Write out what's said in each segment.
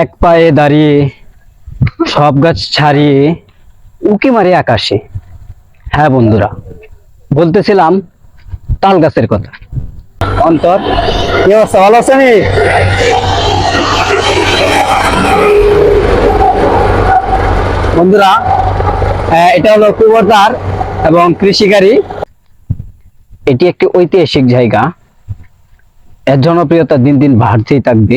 এক পায়ে দাঁড়িয়ে সব গাছ ছাড়িয়ে উকি মারে আকাশে। হ্যাঁ বন্ধুরা বলতেছিলাম তাল গাছের কথা। অন্তর কি অবস্থা? ভালো আছেন? বন্ধুরা আহ, এটা হলো কুবরদার এবং কৃষিকারী। এটি একটি ঐতিহাসিক জায়গা। এর জনপ্রিয়তা দিন দিন বাড়তেই থাকবে।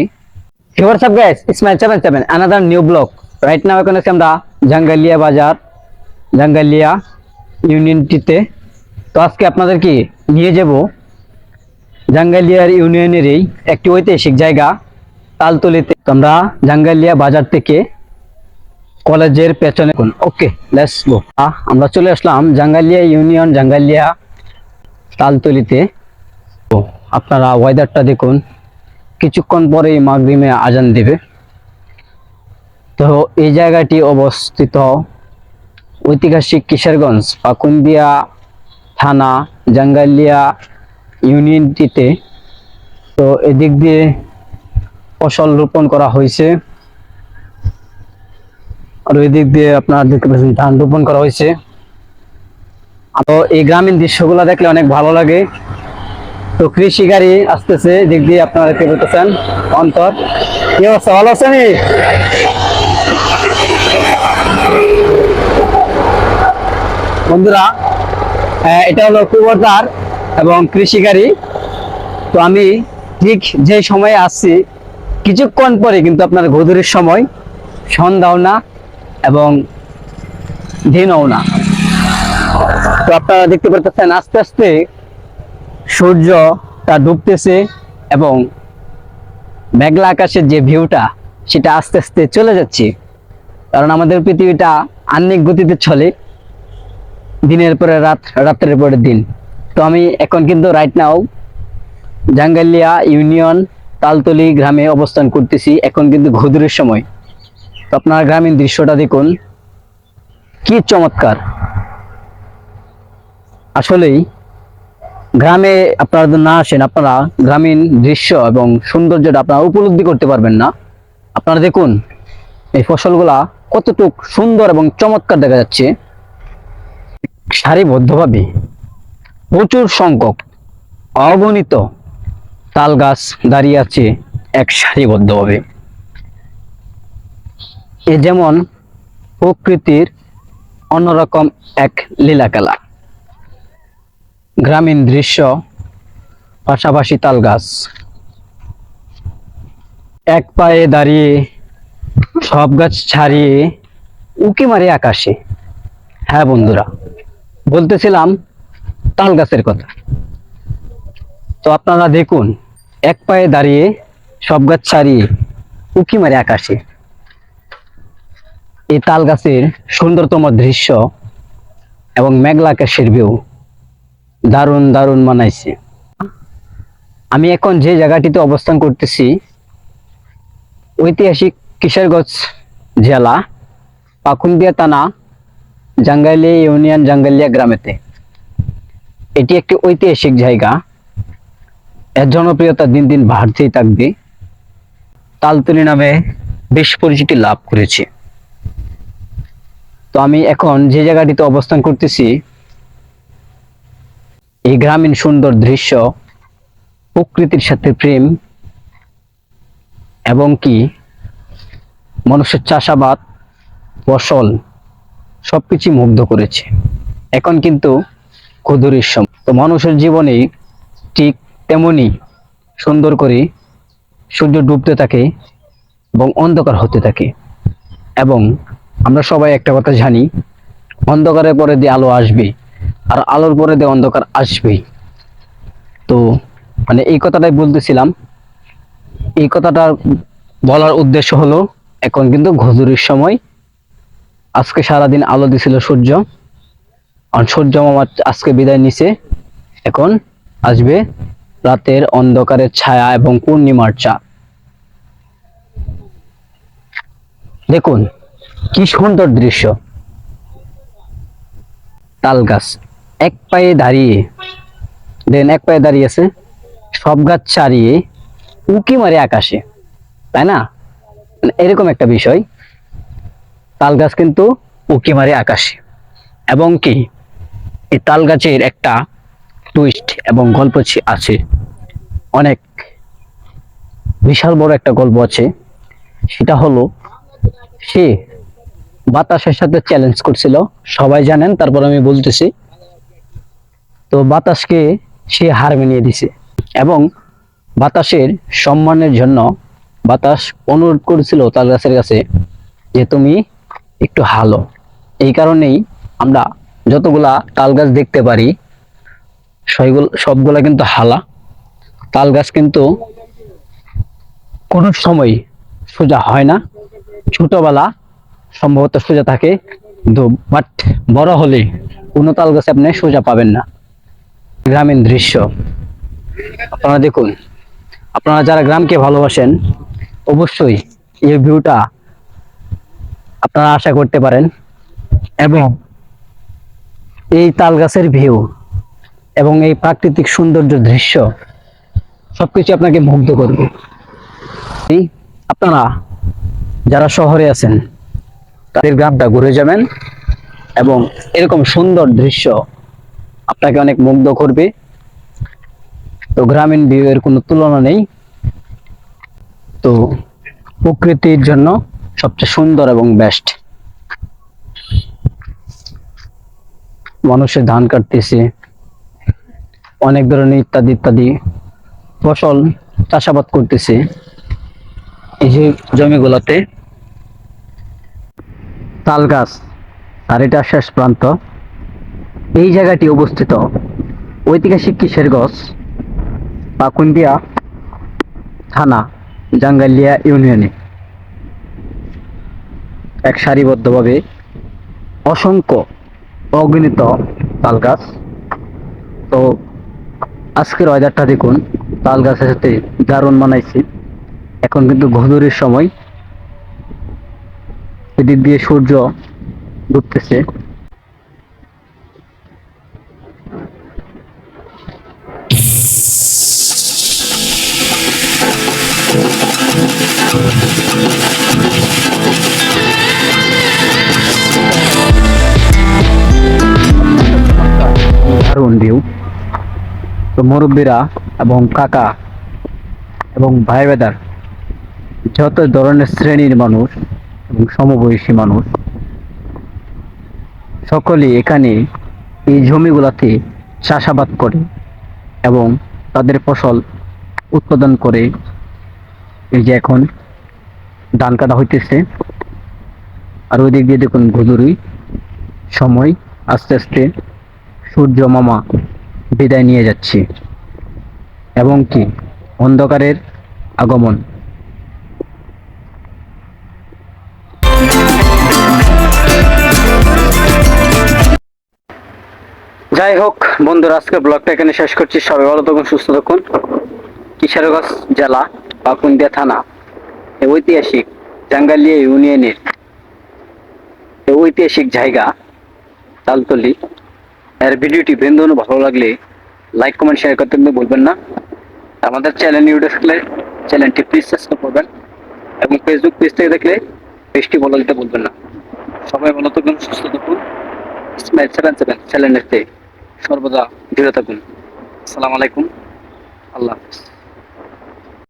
Hey, what's up guys? It's my 77, another new blog. Right now এখন আছি আমরা জাঙ্গালিয়া বাজার জাঙ্গালিয়া ইউনিয়নটিতে তো আজকে আপনাদেরকে নিয়ে যাব? জাঙ্গালিয়ার ইউনিয়নেরই একটি ঐতিহাসিক জায়গা তালতলিতে। তো আমরা জাঙ্গালিয়া বাজার থেকে কলেজের পেছনে ওকে লেটস গো আমরা চলে আসলাম জাঙ্গালিয়া ইউনিয়ন জাঙ্গালিয়া তালতলিতে। তো আপনারা ওয়েদারটা দেখুন। কিছুক্ষণ পরেই মাগরিমে আজান দেবে। তো এই জায়গাটি অবস্থিত ঐতিহাসিক কিশোরগঞ্জ, পাকুন্দিয়া থানা, জাঙ্গালিয়া ইউনিয়নটিতে। তো এদিক দিয়ে ফসল রোপণ করা হয়েছে। আর ওই দিক দিয়ে আপনার দেখতে পাচ্ছেন ধান রোপণ করা হয়েছে। তো এই গ্রামীণ দৃশ্যগুলো দেখলে অনেক ভালো লাগে। তো কৃষি গাড়ি আসতেছে দিক দিয়ে আপনারা দেখতে পেতেছেন অন্তর। কি অবস্থা, ভালো আছেন? বন্ধুরা এটা হলো কুবরদার এবং কৃষি গাড়ি। তো আমি ঠিক যে সময়ে আসছি, কিছুক্ষণ পরে কিন্তু আপনার গধূরের সময়, সন্ধ্যাও না এবং দিনও না। তো আপনারা দেখতে পাচ্ছেন আস্তে আস্তে সূর্য তা ডুবতেছে এবং মেঘলা আকাশের যে ভিউটা, সেটা আস্তে আস্তে চলে যাচ্ছে। কারণ আমাদের পৃথিবীটা আন্নিক গতিতে চলে দিনের পরে রাত, রাত্রের পরে দিন। তো আমি এখন কিন্তু right now Jangalia union Taltali গ্রামে অবস্থান করতেছি, এখন কিন্তু ঘুদুরের সময়। তো আপনার গ্রামীণ দৃশ্যটা দেখুন। কি চমৎকার। আসলেই গ্রামে আপনারা যদি না আসেন, আপনারা গ্রামীণ দৃশ্য এবং সৌন্দর্যটা আপনারা উপলব্ধি করতে পারবেন না। আপনারা দেখুন, এই ফসলগুলা কতটুক সুন্দর এবং চমৎকার দেখা যাচ্ছে। সারিবদ্ধভাবে প্রচুর সংখ্যক অগণিত তাল গাছ দাঁড়িয়ে আছে এক সারিবদ্ধভাবে। এ যেমন প্রকৃতির অন্যরকম এক লীলা খেলা গ্রামীণ দৃশ্য, পাশাপাশি তাল গাছ এক পায়ে দাঁড়িয়ে সব গাছ ছাড়িয়ে উকি মারে আকাশে। হ্যাঁ বন্ধুরা, বলতেছিলাম তাল গাছের কথা। তো আপনারা দেখুন, এক পায়ে দাঁড়িয়ে সব গাছ ছাড়িয়ে উকি মারে আকাশে। এই তাল গাছের সুন্দরতম দৃশ্য এবং মেঘলা আকাশের ভিউ দারুণ দারুণ মানাইছে। আমি এখন যে জায়গাটিতে অবস্থান করতেছি, ঐতিহাসিক কিশোরগঞ্জ জেলা, পাকুন্দিয়া থানা জাঙ্গালিয়া ইউনিয়ন জাঙ্গালিয়া গ্রামেতে। এটি একটি ঐতিহাসিক জায়গা। এর জনপ্রিয়তা দিন দিন বাড়তেই থাকবে। তালতলি নামে বেশ পরিচিতি লাভ করেছে। তো আমি এখন যে জায়গাটিতে অবস্থান করতেছি এই গ্রামীণ সুন্দর দৃশ্য প্রকৃতির সাথে প্রেম এবং কি মানুষের চাষাবাদ, ফসল সবকিছু মুগ্ধ করেছে। এখন কিন্তু ক্ষুদুরের সময় তো মানুষের জীবনে ঠিক তেমনি সুন্দর করে সূর্য ডুবতে থাকে এবং অন্ধকার হতে থাকে। এবং আমরা সবাই একটা কথা জানি, অন্ধকারের পরে দিয়ে আলো আসবে আর আলোর পরে দিয়ে অন্ধকার আসবেই। তো মানে এই কথাটাই বলতেছিলাম। এই কথাটা বলার উদ্দেশ্য হলো, এখন কিন্তু ঘুজুরির সময়। আজকে সারাদিন আলো দিছিল সূর্য। আর সূর্য মামা আজকে বিদায় নিছে। এখন আসবে রাতের অন্ধকারের ছায়া এবং পূর্ণিমার চাঁদ। দেখুন, কি সুন্দর দৃশ্য। তাল গাছ এক পায়ে দাঁড়িয়ে, দেন এক পায়ে দাঁড়িয়ে আছে, সব গাছ ছাড়িয়ে উকি মারে আকাশে, তাই না? মানে এরকম একটা বিষয়। তাল গাছ কিন্তু উকি মারে আকাশে। এবং কি, এই তাল গাছের একটা টুইস্ট এবং গল্প আছে। অনেক বিশাল বড় একটা গল্প আছে। সেটা হলো, সে বাতাসের সাথে চ্যালেঞ্জ করছিল। সবাই জানেন, তারপর আমি বলতেছি। তো বাতাসকে সে হার মেনিয়ে দিছে। এবং বাতাসের সম্মানের জন্য বাতাস অনুরোধ করেছিল তাল গাছের কাছে যে, তুমি একটু হালো। এই কারণেই আমরা যতগুলা তাল গাছ দেখতে পারি সবগুলা কিন্তু হালা। তাল গাছ কিন্তু কোনো সময় সোজা হয় না। ছোটবেলা সম্ভবত সোজা থাকে। কিন্তু বাট বড় হলে কোনো তাল গাছে আপনি সোজা পাবেন না। গ্রামীণ দৃশ্য। আপনারা দেখুন, আপনারা যারা গ্রামকে ভালোবাসেন, অবশ্যই এই ভিউটা আপনারা আশা করতে পারেন। এবং এই তাল গাছের ভিউ এবং এই প্রাকৃতিক সৌন্দর্য দৃশ্য সবকিছু আপনাকে মুগ্ধ করবে। আপনারা যারা শহরে আছেন তাদের গ্রামটা ঘুরে যাবেন এবং এরকম সুন্দর দৃশ্য আপনাকে অনেক মুগ্ধ করবে। তো গ্রামীণ ভিউ এর কোনো তুলনা নেই। তো প্রকৃতির জন্য সবচেয়ে সুন্দর এবং বেস্ট মানুষের ধান কাটতেছে। অনেক ধরনের ইত্যাদি ইত্যাদি ফসল চাষাবাদ করতেছে। এই যে জমিগুলোতে তাল গাছ আর এটা শেষ প্রান্ত। এই জায়গাটি অবস্থিত ঐতিহাসিক কিশোরগঞ্জ পাকুন্দিয়া থানা, জাঙ্গালিয়া ইউনিয়নে। এক সারিবদ্ধভাবে অসংখ্য অগণিত তাল গাছ তো আজকের ওয়েদারটা দেখুন তাল গাছের সাথে দারুণ মানাইছি। এখন কিন্তু ঘুদুরের সময়। এদিক দিয়ে সূর্য ডুবতেছে। দারুণ ভিউ তো মুরব্বীরা এবং কাকা এবং ভাই বেদার যত ধরনের শ্রেণির মানুষ এবং সমবয়সী মানুষ। সকলে এখানে এই জমিগুলাতে চাষাবাদ করে এবং তাদের ফসল উৎপাদন করে। এই যে এখন ধান কাটা হইতেছে। আর ওই দিক দিয়ে দেখুন ঘুদুরি সময় আস্তে আস্তে সূর্য মামা বিদায় নিয়ে যাচ্ছে। এবং কি অন্ধকারের আগমন। যাই হোক, বন্ধুরা, আজকে ব্লগটা এখানে শেষ করছি। সবাই ভালো থাকুন, সুস্থ থাকুন। কিশোরগঞ্জ জেলা পাকুন্দিয়া থানা ঐতিহাসিক জাঙ্গালিয়া ইউনিয়নের ঐতিহাসিক জায়গা, তালতলি। এর ভিডিওটি বৃন্দন ভালো লাগলে লাইক কমেন্ট শেয়ার করতে কিন্তু ভুলবেন না। আমাদের চ্যানেল নিউ দেখলে চ্যানেলটি প্লিজ সাবস্ক্রাইব করবেন এবং ফেসবুক পেজ থেকে দেখলে পেজটি বলে দিতে ভুলবেন না। সবাই ভালো থাকুন, সুস্থ থাকুন। স্মাইল সেভেন সেভেন চ্যানেলটিতে সর্বদা দৃঢ় থাকুন। আসসালামু আলাইকুম। আল্লাহ হাফিজ।